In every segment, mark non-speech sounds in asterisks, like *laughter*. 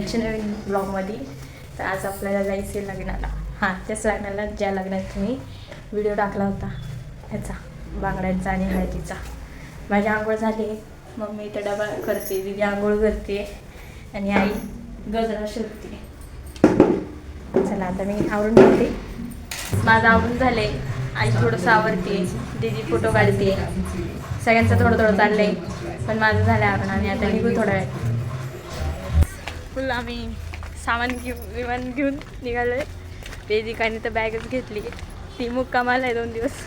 आजच्या नवीन ब्लॉगमध्ये तर आज आपल्याला जायचं आहे लग्नाला. हां त्याच लग्नाला ज्या लग्नात तुम्ही व्हिडिओ टाकला होता ह्याचा बांगड्यांचा आणि हळदीचा. माझी आंघोळ झाली मम्मी इथं डबा करते दिदी आंघोळ करते आणि आई गजरा शोधते चला आता मी आवरून घेते. माझं आवरून झाले आई थोडंसं आवरते दीदी फोटो काढते. सगळ्यांचं थोडं थोडं चाललंय. पण माझं झालं आवरून आणि आता निघू थोड्या वेळ फुल आम्ही सामान घेऊ विमान घेऊन निघालो आहे वेदिकाने तर बॅगच घेतली. ती मुक्कामाला आहे दोन दिवस.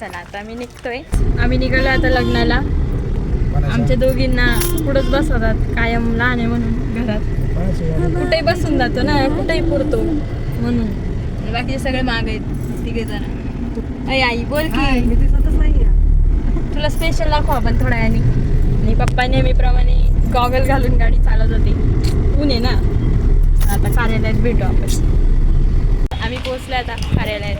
चला आता आम्ही निघतोय. आम्ही निघालो आता लग्नाला. आमच्या दोघींना पुढंच बसवतात कायम लहान आहे म्हणून घरात. कुठेही बसून जातो ना कुठेही पुरतो म्हणून. बाकीचे सगळे माग आहेत तिघे जण. आई आई बोल की. तुला स्पेशल दाखव आपण थोड्या आणि पप्पा नेहमीप्रमाणे गॉगल घालून गाडी चालत होती. ऊन आहे ना. आता कार्यालयात भेटू आपण. आम्ही पोहोचलो आता कार्यालयात.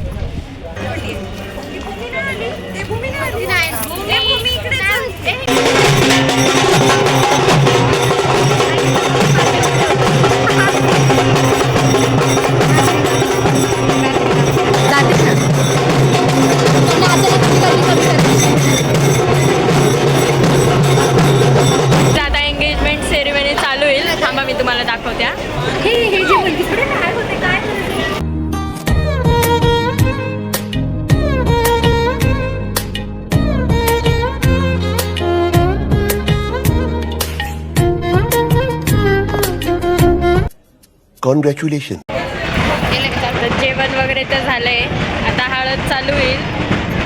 तर जेवण वगैरे तर झालंय. आता हळद चालू होईल.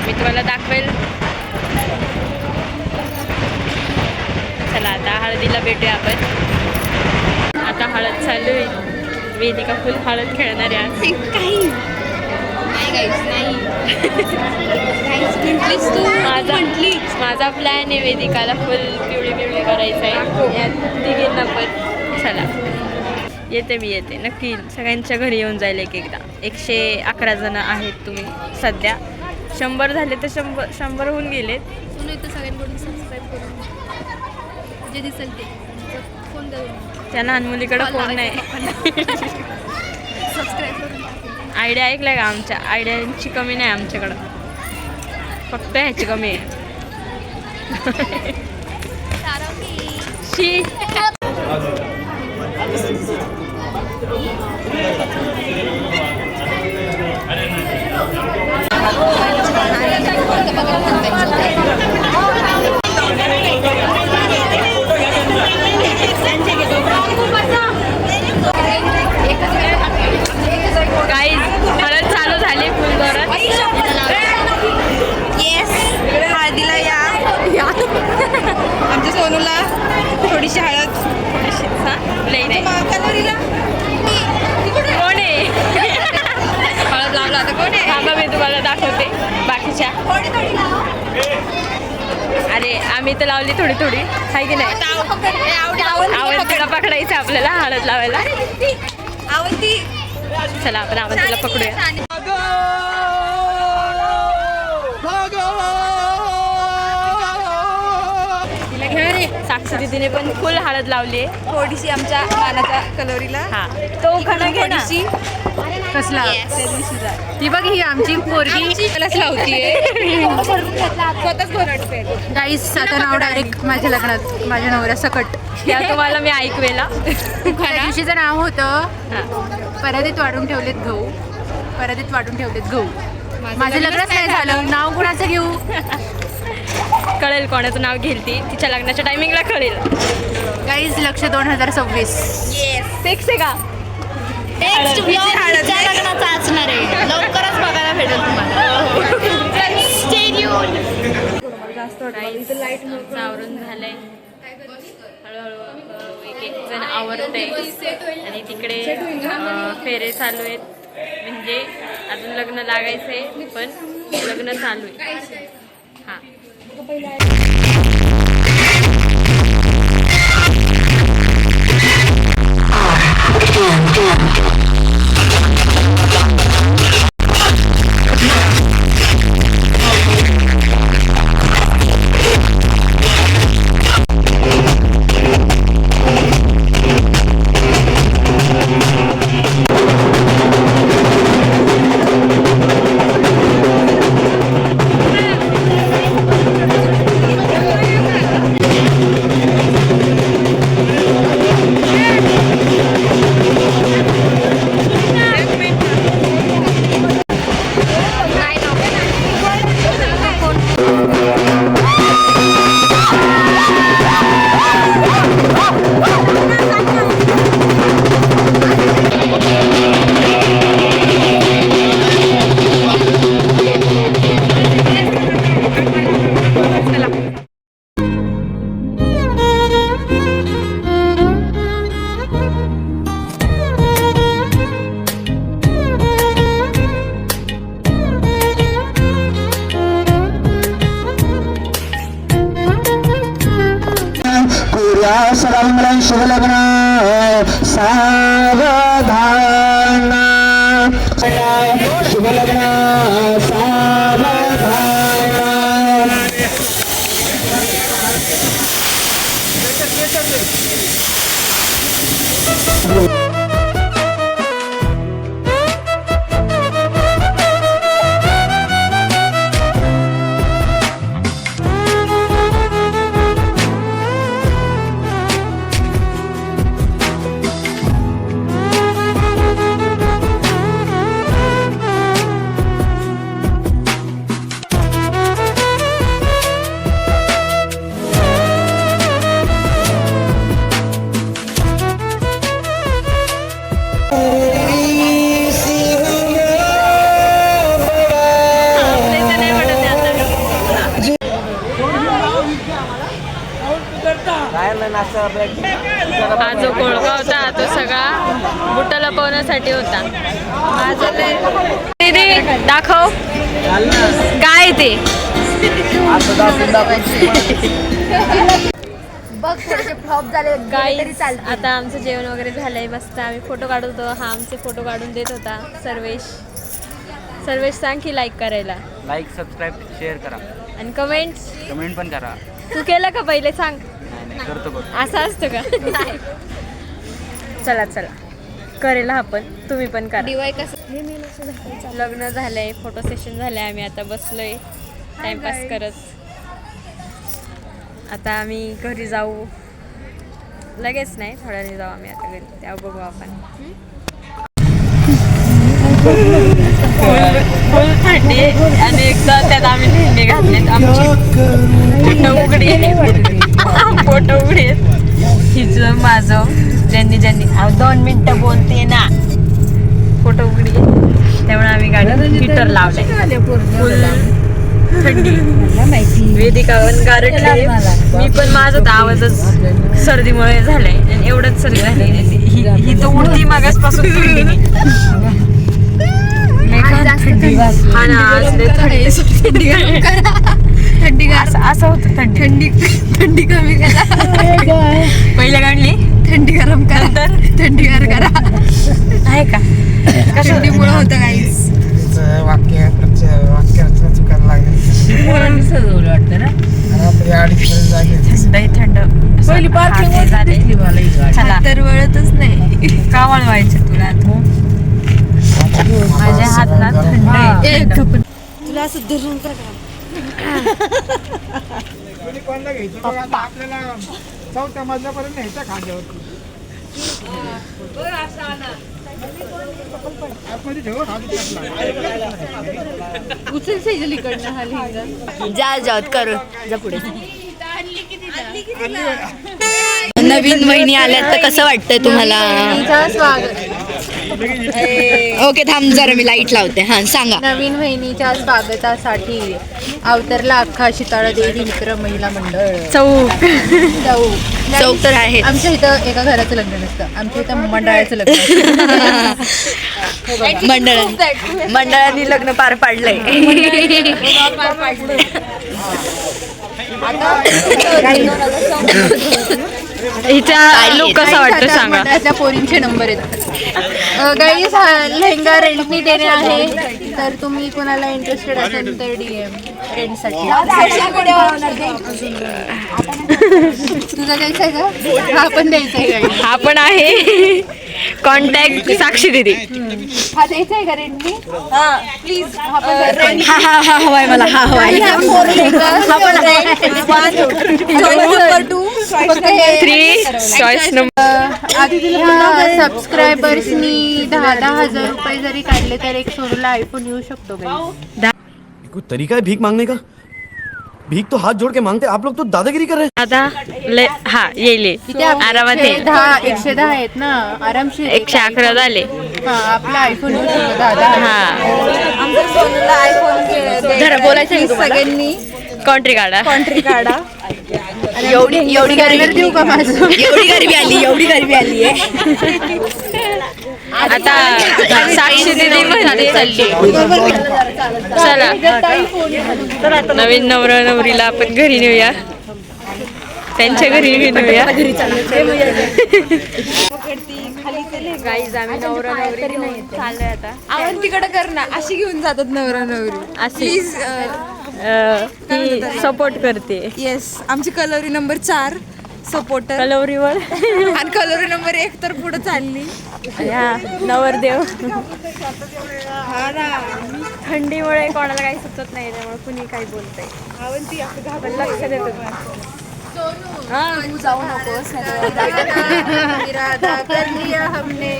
मी तुम्हाला दाखवेल. चला आता हळदीला भेटूया आपण. आता हळद चालू होईल. वेदिका फुल हळद खेळणार आहे. माझा माझा प्लॅन आहे वेदिकाला फुल पिवळी पिवळी करायचं आहे या तिघींना पण. चला. येते मी येते. नक्की सगळ्यांच्या घरी येऊन जाईल एक एकदा. एकशे अकरा जण आहेत तुम्ही सध्या. शंभर झाले तर शंभर शंभर होऊन गेलेत. म्हणून इथं सगळ्यांकडून सबस्क्राईब करून जे दिसेल ते. फोन करून त्या लहान मुलीकडे फोन नाही. सबस्क्राईब करून आयडिया ऐकलाय का आमच्या? आयडियांची कमी नाही आमच्याकडं. फक्त ह्याची कमी आहे. शी. *laughs* आमच्या सोनूला थोडीशी हळद हा? लई नाही कलोरीला कोण आहे हळद लावला आता कोण आहे थांबा मी तुम्हाला दाखवते बाकीच्या थोडी थोडी लाव. अरे आम्ही तर लावली थोडी थोडी. आहे की नाही? पकडायचं आपल्याला हळद लावायला. चला आपण आवडतीला पकडूया. साक्षी दीदीने पण फुल हळद लावली आहे. थोडीशी आमच्या कानाच्या कलोरीला हा. तो खणा घे ना. थोडीशी. कसला. ती बघ ही आमची पोरगी लावतीये. *laughs* स्वतःच भरडते गाईस आता नाव डायरेक्ट माझ्या लग्नात माझ्या नवऱ्या सकट. या तुम्हाला मी ऐकवेला. त्या दिवशीचं नाव होतं हा. परातीत वाढून ठेवलेत गहू. परातीत वाढून ठेवलेत गहू. माझं लग्नच नाही झालं. नाव कुणाचं घेऊ? कळेल कोणाचं नाव घेईल ती तिच्या लग्नाच्या टायमिंगला कळेल. गाईज लक्ष दोन हजार सव्वीस. फिक्स आहे का? नेक्स्ट ब्लॉग लग्नाचा असणार आहे. लवकरच बघायला भेटेल तुम्हाला. जास्त वाटतं. लाइट आवरून झालंय. हळूहळू एक जण आवरत आणि तिकडे फेरे चालू आहेत. म्हणजे अजून लग्न लागायचंय पण लग्न चालू आहे. हां. اللهم لا شغل بنا سابا हा जो कोळका होता तो सगळा बुट्टा लपवण्यासाठी होता. माझं दीदी दाखव. काय ते? बघ थोडेसे फ्लॉप झाले काही आता आमचं जेवण वगैरे झालंय मस्त. आम्ही फोटो काढत होतो. हा आमचे फोटो काढून देत होता सर्वेश. सर्वेश सांग की लाईक करायला. लाईक सबस्क्राईब शेअर करा. आणि कमेंट्स कमेंट पण करा. तू केलं का पहिले? सांग. असं असतं का? *laughs* चला चला. करेल हा आपण. तुम्ही पण करा. दिवाळी कसं? लग्न झालंय. फोटो सेशन झालंय. आम्ही आता बसलोय. टाइमपास करत. आता आम्ही घरी जाऊ. लगेच नाही. थोड्या वेळाने जाऊ आम्ही आता घरी. तेव्हा बघू आपण. फुल थंडी आहे आणि एकदा त्यात आम्ही लेहंगे घातलेत. आमची. उघडी. *laughs* पोट उघडी. हिचं माझं. ज्यांनी ज्यांनी दोन मिनिटं बोलते ना. फोटो उघडी. त्यामुळे आम्ही गाडी हिटर लावलाय. फुल थंडी. वेदिका गारटले मी पण माझा तर आवाजच सर्दीमुळे झालाय. आणि एवढंच सर्दी झाली. ही तर उडती मागासपासून *laughs* हा ना आज थंडी. थंडी असं असं होतं थंडी. थंडी थंडी कमी करा. पहिल्या गाडली थंडी गरम करा. थंडी गार करा. आहे का? थंडीमुळे होतं काहीच वाक्य वाक्याचं चुकायला लागले. रात्री अडीच जागे लय थंड पहिली तर वळतच नाही. का वळवायचं तुला तू? माझ्या हातात थंड. तुला असं धरून कोणी कोणाला घ्यायचं बघा आता आपल्याला चौथ्या मजल्यापर्यंत न्यायचं खांद्यावरती आतमध्ये ठेव खाली टाकला. जा जात कर जा पुढे नवीन वहिनी आल्यात तर कसं वाटतंय तुम्हाला? ओके थांब जरा मी लाइट लावते. हा सांगा. नवीन बहिणीच्या स्वागतासाठी अवतरला अख्खा शिताळा देवी मित्र महिला मंडळ. चौक. जाऊ चौक तर आहे आमच्या इथं एका घराचं लग्न नसतं. आमच्या इथं मंडळाचं लग्न असतं. *laughs* मंडळाने लग्न पार पाडलंय. *laughs* हिचा लुक कसा वाटतो सांगा? मंडळाच्या पोरींचे नंबर आहेत. काही लेहंगा रेंटनी देणे आहे. तर तुम्ही कोणाला इंटरेस्टेड असेल तर डीएम तुझा द्यायचा आहे का हा पण द्यायचा हा पण आहे कॉन्टॅक्ट साक्षी दिदी हा द्यायचा आहे का रेंटनी प्लीज हा पण. हा हा हा हवाय मला हा हवाय थ्री चॉईस नंबर सबस्क्रायबर्सनी दहा दहा हजार रुपये जरी काढले तर एक सोनूला आयफोन येऊ शकतो काही कोई तरीका है भीख मांगने का? भीख तो हाथ जोड़ के मांगते आप लोग तो दादागिरी कर रहे हैं। आता ले हा आरामात एकशे येईल दहा एकशे दहा आहेत ना आरामशीर एकशे अकरा झाले हा आपला आयफोन येऊ शकतो दहा दहा हा जरा बोलायचं आहे तुम्हाला. सगळ्यांनी कॉन्ट्री काढा. कॉन्ट्री काढा. एवढी एवढी गरबी देऊ का माझं? एवढी गरबी आली एवढी गरबी आली आहे. *laughs* आता साक्षी दिदी म्हणते चालली. चला. नवीन नवरा नवरीला आपण घरी नेऊया. त्यांच्या घरी नेऊया. गाईज आम्ही नवरा नवरी घेऊन चाललोय आता आपण तिकडे कर ना. अशी घेऊन जातात नवरा नवरी. अशी. सपोर्ट करते. येस आमची कलोरी नंबर चार. सपोर्टर कलवरीवर. *laughs* आणि कलोरी नंबर एक तर पुढे चालली. नवरदेव. थंडीमुळे कोणाला काही सुचत नाही त्यामुळे कुणी काही बोलतंय. पण लक्ष देतो. तू जाऊ नकोस इरादा कर लिया हमने.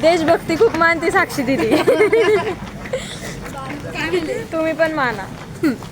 देशभक्ती खूप मानते साक्षी दिदी. तुम्ही पण माना.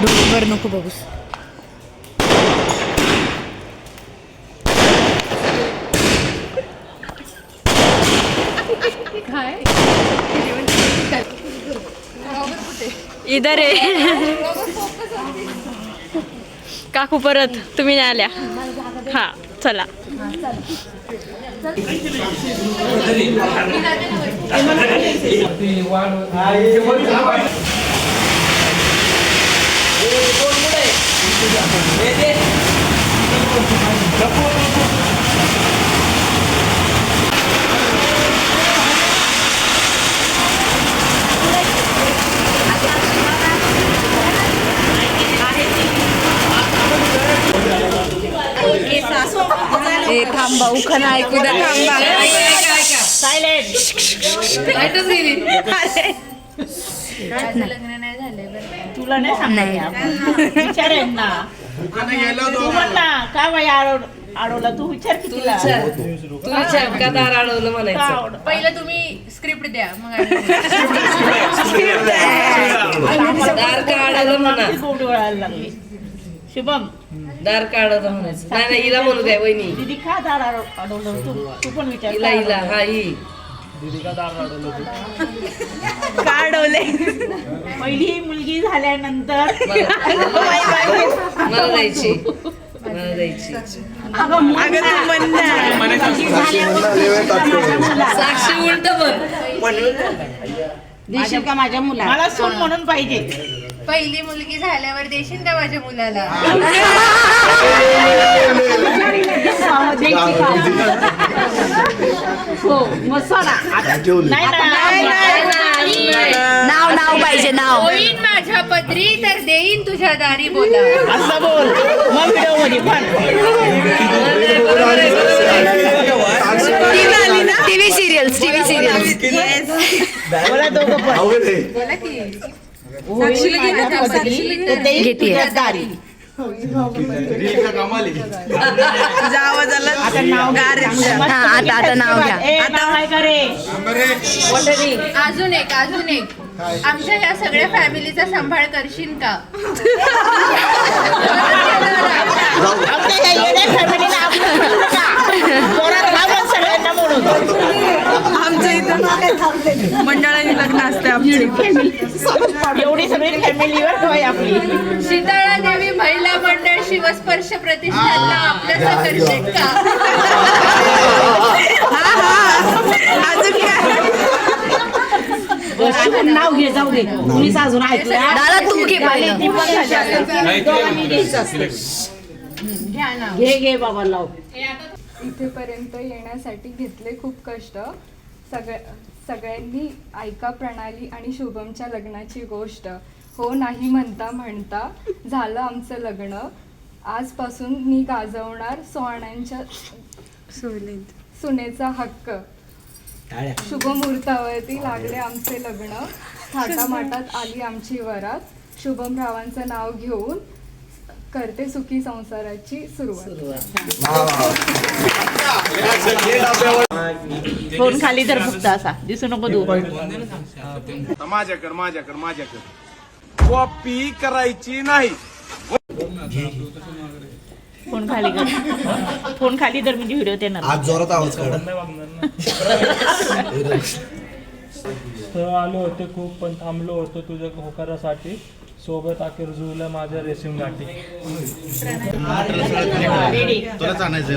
डोंगर नको बघूस इधर आहे काकू परत तुम्ही नाही आल्या हा चला ए थांबा उखाना ऐकू द्या थांबा तुला नाही सांगत विचारेन ना तू म्हण ना काय बाई आडव अडवला तू विचार की तिला. का पहिलं तुम्ही स्क्रिप्ट द्या मग ती गोडी *laughs* वळायला लागली. शुभम. दार काढत म्हणायचं? नाही नाही हिला म्हणू द्या वहिनी. दीदी का दार अडव- अडवलं तू तू पण विचार हिला का हिला अडवलं? हा ही. पहिली मुलगी झाल्यानंतर *laughs* मला द्यायची मला द्यायची साक्षी उलट बन देशील का माझ्या मुला मला सून म्हणून पाहिजे. पहिली मुलगी झाल्यावर देशील का माझ्या मुलाला? हो. मसाला आता- नाही. नाव नाव पाहिजे नाव. होईन माझ्या पदरी तर देईन तुझ्या दारी बोला. असं बोल. मग व्हिडिओमध्ये पण टीव्ही सिरियल्स टीव्ही सिरियल्स. बोला दोघं पण. तुझ्या दारी. आता नाव घ्या. हा आता नाव घ्या. अजून एक अजून एक. आमच्या ह्या सगळ्या फॅमिलीचा सांभाळ करशील का? या फॅमिलीला सगळ्यांना म्हणून मंडळाची लग्न असते आमची एवढी सगळी फॅमिलीवर आपली. शीतळा देवी महिला मंडळ शिवस्पर्श प्रतिष्ठानला का? अजून नाव घे जाऊ दे. कुणीच अजून ऐकलं दादा. घे घे बाबा लाव. इथेपर्यंत येण्यासाठी घेतले खूप कष्ट. सगळ्या सगळ्यांनी ऐका प्रणाली आणि शुभमच्या लग्नाची गोष्ट. हो नाही म्हणता म्हणता झालं आमचं लग्न. आजपासून मी गाजवणार सोहण्यांच्या सुनेचा हक्क. शुभ मुहूर्तावरती लागले आमचे लग्न. थाटामाटात आली आमची वरात. शुभम रावांचं नाव घेऊन करते सुखी संसाराची सुरुवात. फोन खाली तर फक्त असा. दिसू नको तू. माझ्या कर माझ्या कर माझ्या कर. कॉपी करायची नाही. फोन खाली कर. फोन खाली तर म्हणजे व्हिडिओ देणार आज जोरात आवाज काढ. आलो होते खूप पण थांबलो होतो तुझ्या होकारासाठी. सोबत अखेर जुळलं माझ्या रेशीम गाठी. तुलाच आणायचंय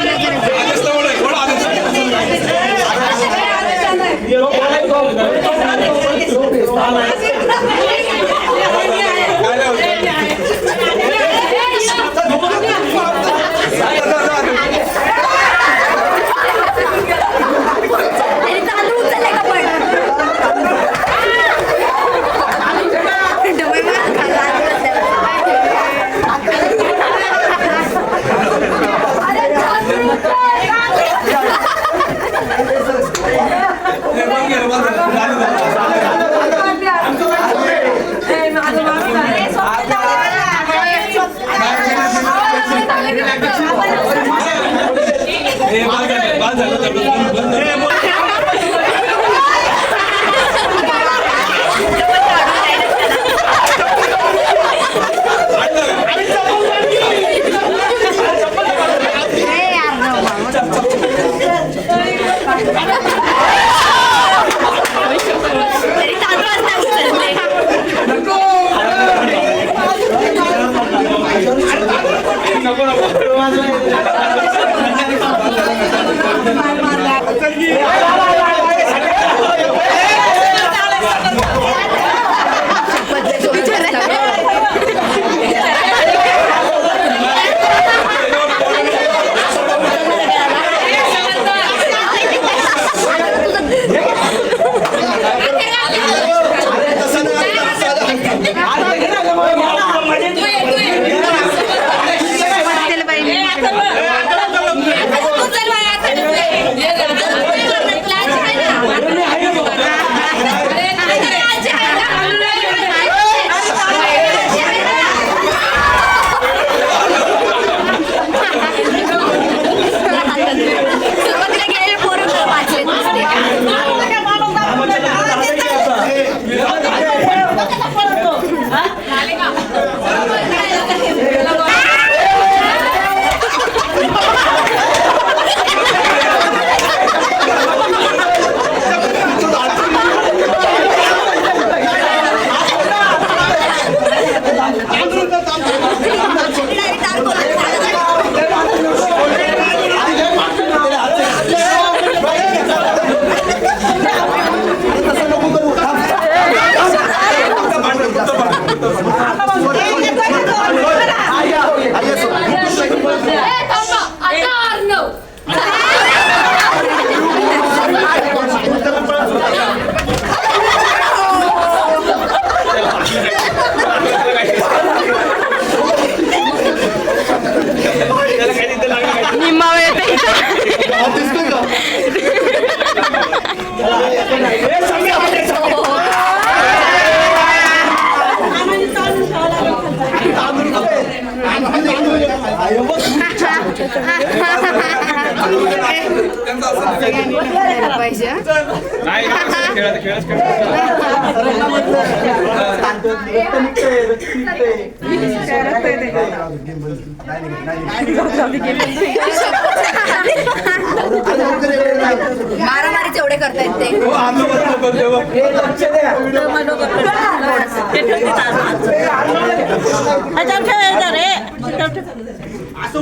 Thank you. quiero, मारामारीच एवढे करतायत ते ह्याच्यावर ठेवायचं रे ह्याच्यावर ठेव. सो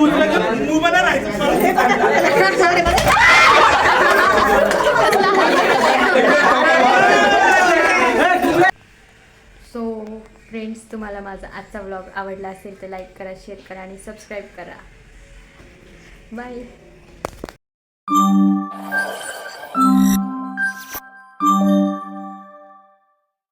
फ्रेंड्स तुम्हाला माझा आजचा व्लॉग आवडला असेल तर लाईक करा शेअर करा आणि सबस्क्राईब करा बाय Thank you.